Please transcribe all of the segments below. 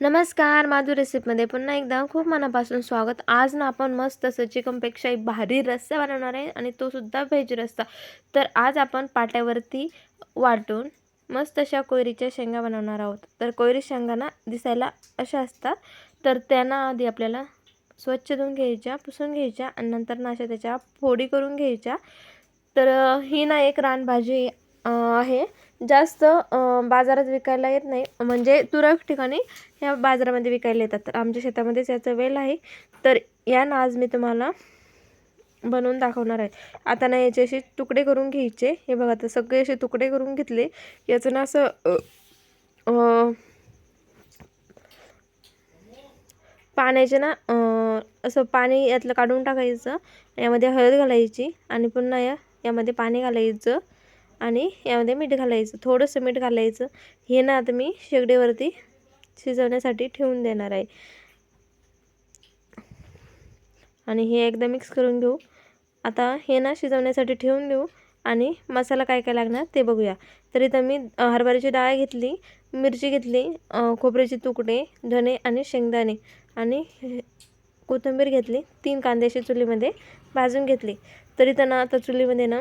नमस्कार माधू रेसिपीमध्ये पुन्हा एकदा खूप मनापासून स्वागत. आज ना आपण मस्त असं चिकनपेक्षा एक भारी रस्सा बनवणार आहे आणि तो सुद्धा व्हेज रस्सा. तर आज आपण पाट्यावरती वाटून मस्त अशा कोयरीच्या शेंगा बनवणार आहोत. तर कोयरी शेंगा ना दिसायला अशा असतात. तर त्यांना आधी आपल्याला स्वच्छ धुवून घ्यायच्या पुसून घ्यायच्या आणि नंतर ना अशा त्याच्या फोडी करून घ्यायच्या. तर ही ना एक रानभाजी आहे. जास्त बाजारात विकायला येत नाही. म्हणजे तुरळक ठिकाणी ह्या बाजारामध्ये विकायला येतात. तर आमच्या शेतामध्येच याचं वेल आहे. तर या ना आज मी तुम्हाला बनवून दाखवणार आहे. आता ना याचे असे तुकडे करून घ्यायचे. हे बघा तर सगळे असे तुकडे करून घेतले. याचं ना असं पाण्याचे ना असं पाणी यातलं काढून टाकायचं. यामध्ये हळद घालायची आणि पुन्हा या यामध्ये पाणी घालायचं. आणि यामध्ये मीठ घालायचं थोडंसं मीठ घालायचं. हे ना आता मी शेगडीवरती शिजवण्यासाठी ठेवून देणार आहे. आणि हे एकदा मिक्स करून घेऊ. आता हे ना शिजवण्यासाठी ठेवून देऊ. आणि मसाला काय काय लागणार ते बघूया. तर इथं मी हरभऱ्याची डाळ घेतली मिरची घेतली खोबऱ्याचे तुकडे धणे आणि शेंगदाणे. आणि कोथिंबीर घेतली तीन कांद्याची चुलीमध्ये भाजून घेतली. तर इथं ना आता चुलीमध्ये ना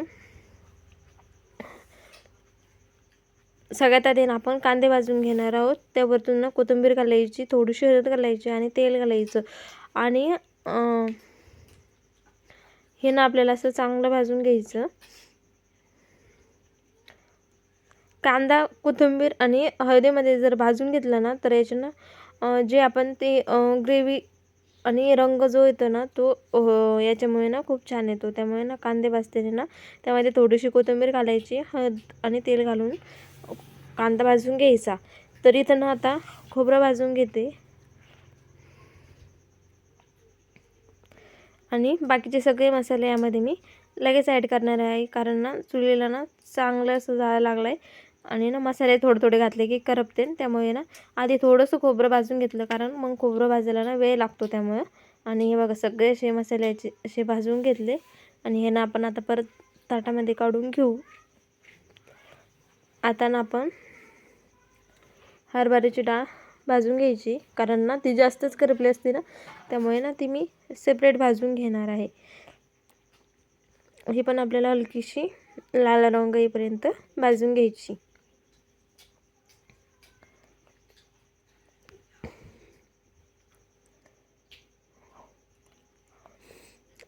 सगळ्यात आधी ना आपण कांदे भाजून घेणार आहोत. त्यावरतून ना कोथिंबीर घालायची थोडीशी हळद घालायची आणि तेल घालायचं. आणि हे ना आपल्याला असं चांगलं भाजून घ्यायचं. कांदा कोथिंबीर आणि हळदीमध्ये जर भाजून घेतलं ना तर याच्यानं जे आपण ते ग्रेव्ही आणि रंग जो येतो ना तो याच्यामुळे ना खूप छान येतो. त्यामुळे ना कांदे भाजताना ना त्यामध्ये थोडीशी कोथिंबीर घालायची हळद आणि तेल घालून कांदा भाजून घ्यायचा. तर इथं ना आता खोबरं भाजून घेते. आणि बाकीचे सगळे मसाले यामध्ये मी लगेच ॲड करणार आहे. कारण ना चुलीला ना चांगलं असं जायला लागलं आहे आणि ना मसाले थोडे थोडे घातले की करपते त्यामुळे ना आधी थोडंसं खोबरं भाजून घेतलं. कारण मग खोबरं भाजायला ना वेळ लागतो त्यामुळं. आणि हे बघा सगळे असे मसाल्याचे असे भाजून घेतले. आणि हे ना आपण आता परत ताटामध्ये काढून घेऊ. आता ना आपण हरभऱ्याची डाळ भाजून घ्यायची. कारण ना ती जास्तच करपली असते ना त्यामुळे ना ती मी सेपरेट भाजून घेणार आहे. ही पण आपल्याला हलकीशी लाल रंग येईपर्यंत भाजून घ्यायची.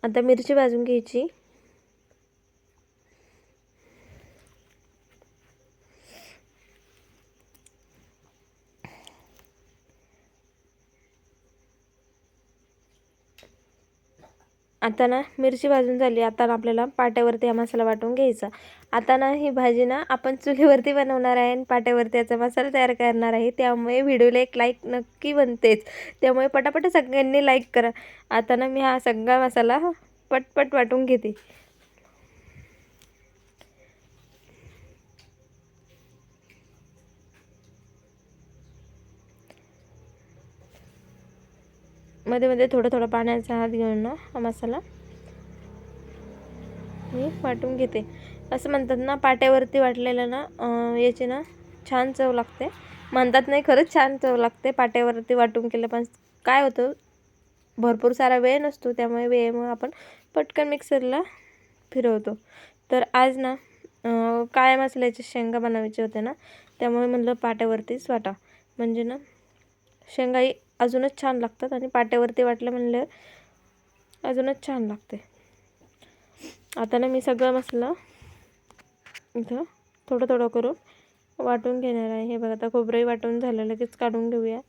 आता मिरची भाजून घ्यायची. आता ना मिरची भाजून झाली. आता ना आपल्याला पाट्यावरती हा मसाला वाटून घ्यायचा. आता ना ही भाजी ना आपण चुलीवरती बनवणार आहे आणि पाट्यावरती याचा मसाला तयार करणार आहे. त्यामुळे व्हिडिओला एक लाईक नक्की बनतेच. त्यामुळे पटापट सगळ्यांनी लाईक करा. आता ना मी हा सगळा मसाला पटपट वाटून घेते. मध्ये मध्ये थोडं थोडं पाण्याचा हात घेऊन ना हा मसाला. मी वाटून घेते. असं म्हणतात ना पाट्यावरती वाटलेलं ना याची ना छान चव लागते. म्हणतात नाही खरंच छान चव लागते पाट्यावरती वाटून केलं पण काय होतं भरपूर सारा वेळ नसतो त्यामुळे वेळेमुळे आपण पटकन मिक्सरला फिरवतो. तर आज ना काय मसाल्याचे शेंगा बनवायचे होते ना त्यामुळे म्हणलं पाट्यावरतीच वाटा. म्हणजे ना शेंगाही अजूनच छान लागतात आणि पाट्यावरती वाटलं म्हणल्यावर अजूनच छान लागते. आता ना मी सगळा मसाला इथं थोडं थोडं करून वाटून घेणार आहे. हे बघा आता खोबरंही वाटून झालं लगेच काढून घेऊया.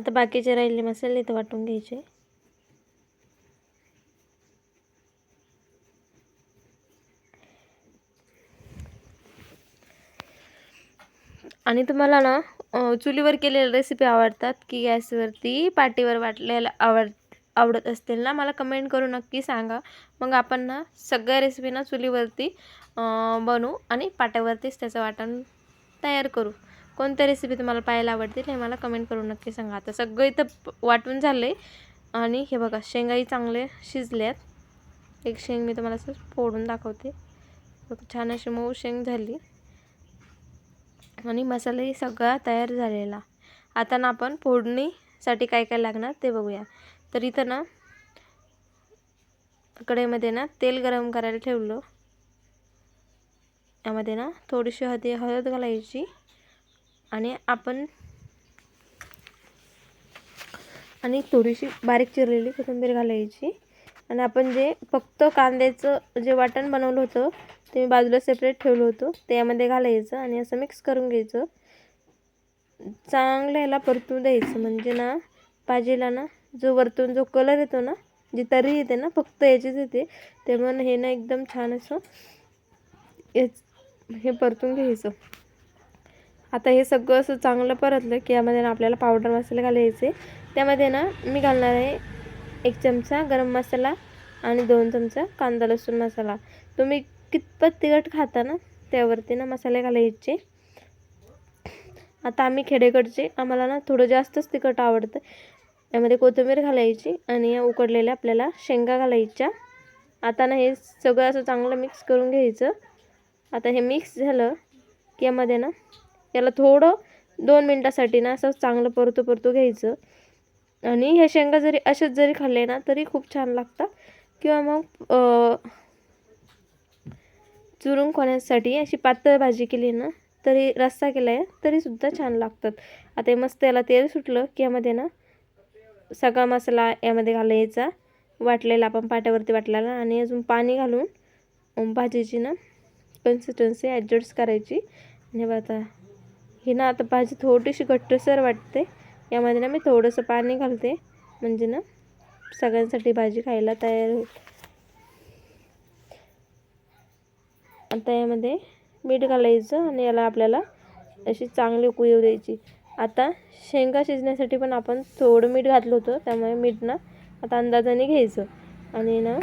आता बाकीचे राहिले मसाले इथं वाटून घ्यायचे. आणि तुम्हाला ना चुलीवर केलेल्या रेसिपी आवडतात की गॅसवरती पाटीवर वाटलेल्या आवड आवडत असतील ना मला कमेंट करून नक्की सांगा. मग आपण ना सगळ्या रेसिपी ना चुलीवरती बनवू आणि पाट्यावरतीच त्याचं वाटण तयार करू. कोणत्या रेसिपी तुम्हाला पाहायला आवडतील हे मला कमेंट करून नक्की सांगा. आता सगळं इथं वाटून झालं आहे आणि हे बघा शेंगाही चांगले शिजल्यात. एक शेंग मी तुम्हाला असं फोडून दाखवते. छान अशी मऊ शेंग झाली. आणि मसालाही सगळा तयार झालेला. आता ना आपण फोडणीसाठी काय काय लागणार ते बघूया. तर इथं ना कढईमध्ये ना तेल गरम करायला ठेवलं. यामध्ये ना थोडीशी हळदी हळद घालायची. आणि आपण आणि थोडीशी बारीक चिरलेली कोथिंबीर घालायची. आणि आपण जे फक्त कांद्याचं जे वाटण बनवलं होतं ते मी बाजूला सेपरेट ठेवलं होतं. ते यामध्ये घालायचं आणि असं मिक्स करून घ्यायचं. चांगलं ह्याला परतून द्यायचं. म्हणजे ना भाजीला ना जो वरतून जो कलर येतो ना जी तरी येते ना फक्त याचीच येते. त्यामुळे हे ना एकदम छान असं हेच हे परतून घ्यायचं. आता हे सगळं असं चांगलं परतलं की यामध्ये ना आपल्याला पावडर मसाले घालायचे. त्यामध्ये ना मी घालणार आहे एक चमचा गरम मसाला आणि दोन चमचा कांदा लसूण मसाला. तुम्ही कितपत तिखट खाता ना त्यावरती ना मसाले घालायचे. आता आम्ही खेडेकडचे आम्हाला ना थोडं जास्तच तिखट आवडतं. यामध्ये कोथिंबीर घालायची आणि या उकडलेल्या आपल्याला शेंगा घालायच्या. आता ना हे सगळं असं चांगलं मिक्स करून घ्यायचं. आता हे मिक्स झालं की यामध्ये ना याला थोडं दोन मिनटासाठी ना असं चांगलं परतू परतू घ्यायचं. आणि ह्या शेंगा जरी असेच जरी खाल्ले ना तरी खूप छान लागतात. किंवा मग चुरून खाण्यासाठी अशी पातळ भाजी केली ना तरी रस्सा केला आहे तरीसुद्धा छान लागतात. आता हे मस्त याला तेल सुटलं की यामध्ये ना सगळा मसाला यामध्ये घालायचा. वाटलेला आपण पाट्यावरती वाटलेला आणि अजून पाणी घालून भाजीची ना कन्सिस्टन्सी ॲडजस्ट करायची. आणि आता ही ना आता भाजी थोडीशी घट्टसर वाटते. यामध्ये ना मी थोडंसं पाणी घालते. म्हणजे ना सगळ्यांसाठी भाजी खायला तयार होईल. आता यामध्ये मीठ घालायचं आणि याला आपल्याला अशी चांगली उकळी द्यायची. आता शेंगा शिजण्यासाठी पण आपण थोडं मीठ घातलं होतं. त्यामुळे मीठ ना आता अंदाजाने घ्यायचं. आणि ना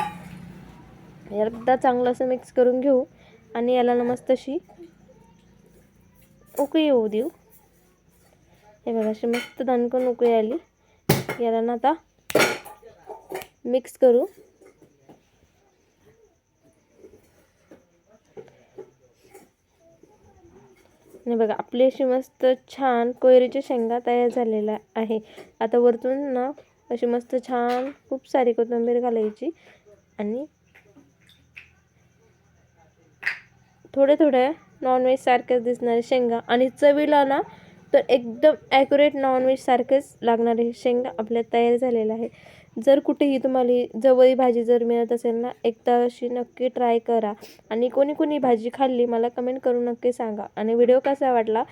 एकदा चांगलं असं मिक्स करून घेऊ. आणि याला ना मस्त अशी उकळी येऊ देऊ. हे बघा अशी मस्त दणकण उकळी आली. याला ना आता मिक्स करू. आणि बघा आपली अशी मस्त छान कोयरीच्या शेंगा तयार झालेल्या आहे. आता वरतून ना अशी मस्त छान खूप सारी कोथिंबीर घालायची आणि थोड्या थोड्या नॉनव्हेज सारखंच दिसणारे शेंगा. आणि चवीला ना तर एकदम ॲक्युरेट नॉनव्हेज सारखेच लागणारे शेंगा आपल्या तयार झालेलं आहे जर कुठेही तुम्हाला जवळी भाजी जर मिळत असेल ना एकदा अशी नक्की ट्राय करा. आणि कोणी कोणी भाजी खाल्ली मला कमेंट करून नक्की सांगा. आणि व्हिडिओ कसा वाटला?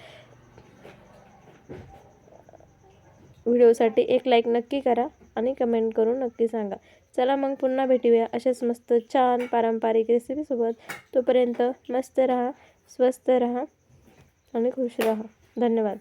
व्हिडिओसाठी एक लाईक नक्की करा आणि कमेंट करून नक्की सांगा. चला मग पुन्हा भेटूया अशाच मस्त छान पारंपरिक रेसिपीसोबत तोपर्यंत मस्त राहा. स्वस्त राहा आणि खुश राहा. धन्यवाद.